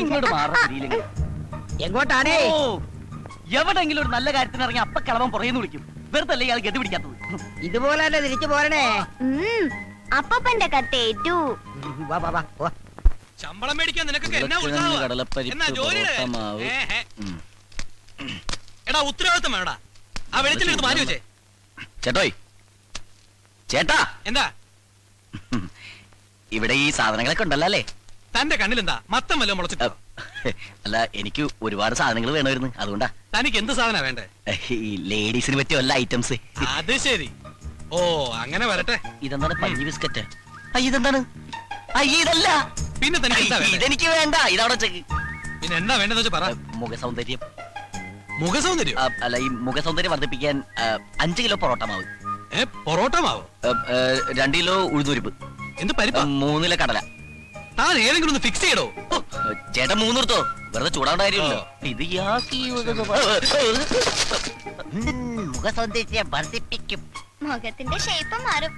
ഇങ്ങോട്ട് ആ, മാറാ ആ, എങ്ങോട്ടാണേ? ഓ എവിടെങ്കിലും ഒരു നല്ല കാര്യത്തിന് ഇറങ്ങി അപ്പ കളവൻ പുറയെന്ന് വിളിക്കും. വെറുതെ അല്ലേ ഇയാൾ ഗതി പിടിക്കാത്തത്. ഇതുപോലെ തന്നെ തിരിച്ചു പോരണേ. ഉം. അപ്പപ്പന്റെ കത്തേറ്റു. വാ വാ വാ വാ. ശമ്പളം മേടിക്കാൻ നിനക്കൊക്കെ എന്നാ ഉരുളക്കിഴങ്ങ്, ഉത്സാഹമാ? കടലപ്പരിപ്പ്, എന്നാ ജോലിയുടെ? പൊറോട്ട മാവ്. ഏ, ഏ. ഉം. എടാ ഉത്തരവാദിത്തം വേണടാ. ആ വെളിച്ചെടുത്ത് മാറ്റി വെച്ചേ. ചേട്ടോയ്. ചേട്ടാ. എന്താ? ഇവിടെ ഈ സാധനങ്ങളൊക്കെ ഉണ്ടല്ലോ അല്ലേ? തന്റെ കണ്ണിലെന്താ മത്തം വല്ലതും മുളച്ചിട്ടോ? അല്ല എനിക്ക് ഒരുപാട് സാധനങ്ങൾ വേണമായിരുന്നു. അതുകൊണ്ടാ. തനിക്ക് എന്ത് സാധന വേണ്ടേ? ഈ ലേഡീസിന് പറ്റിയ വല്ല ഐറ്റംസ്. അത് ശരി. ഓ അങ്ങനെ വരട്ടെ. ഇതെന്താണ് പഞ്ഞി ബിസ്ക്കറ്റ്? അയ്യ ഇതെന്താണ്? അയ്യ ഇതല്ല. പിന്നെ തനിക്ക് എന്താ വേണ്ടേ? ഇതെനിക്ക് വേണ്ട. ഇതവിടെ ചെക്ക് പിന്നെ എന്താ വേണ്ടെന്ന് വെച്ച് പറ. മുഖസൗന്ദര്യം. മുഖസൗന്ദര്യം? അല്ല ഈ മുഖസൗന്ദര്യം വർദ്ധിപ്പിക്കാൻ ആ, അഞ്ച് കിലോ പൊറോട്ട മാവ്. ഏ പൊറോട്ട മാവോ? ആ, ആ, രണ്ട് കിലോ ഉഴുതുരുപ്പ് എന്ത് പരിപ്പാ? മൂന്ന് കിലോ കടല. താൻ ഏതെങ്കിലും ഒന്ന് ഫിക്സ് ചെയ്യടോ. ചേട്ടൻ മൂന്നിർത്തോ വെറുതെ ചൂടാണ്ട കാര്യമില്ലല്ലോ ഇത് ഇയാൾക്ക് ഈ മുഖ സ്വഭാവം. ഉം, മുഖ വർദ്ധിപ്പിക്കും. മുഖത്തിന്റെ ഷേപ്പ് മാറും.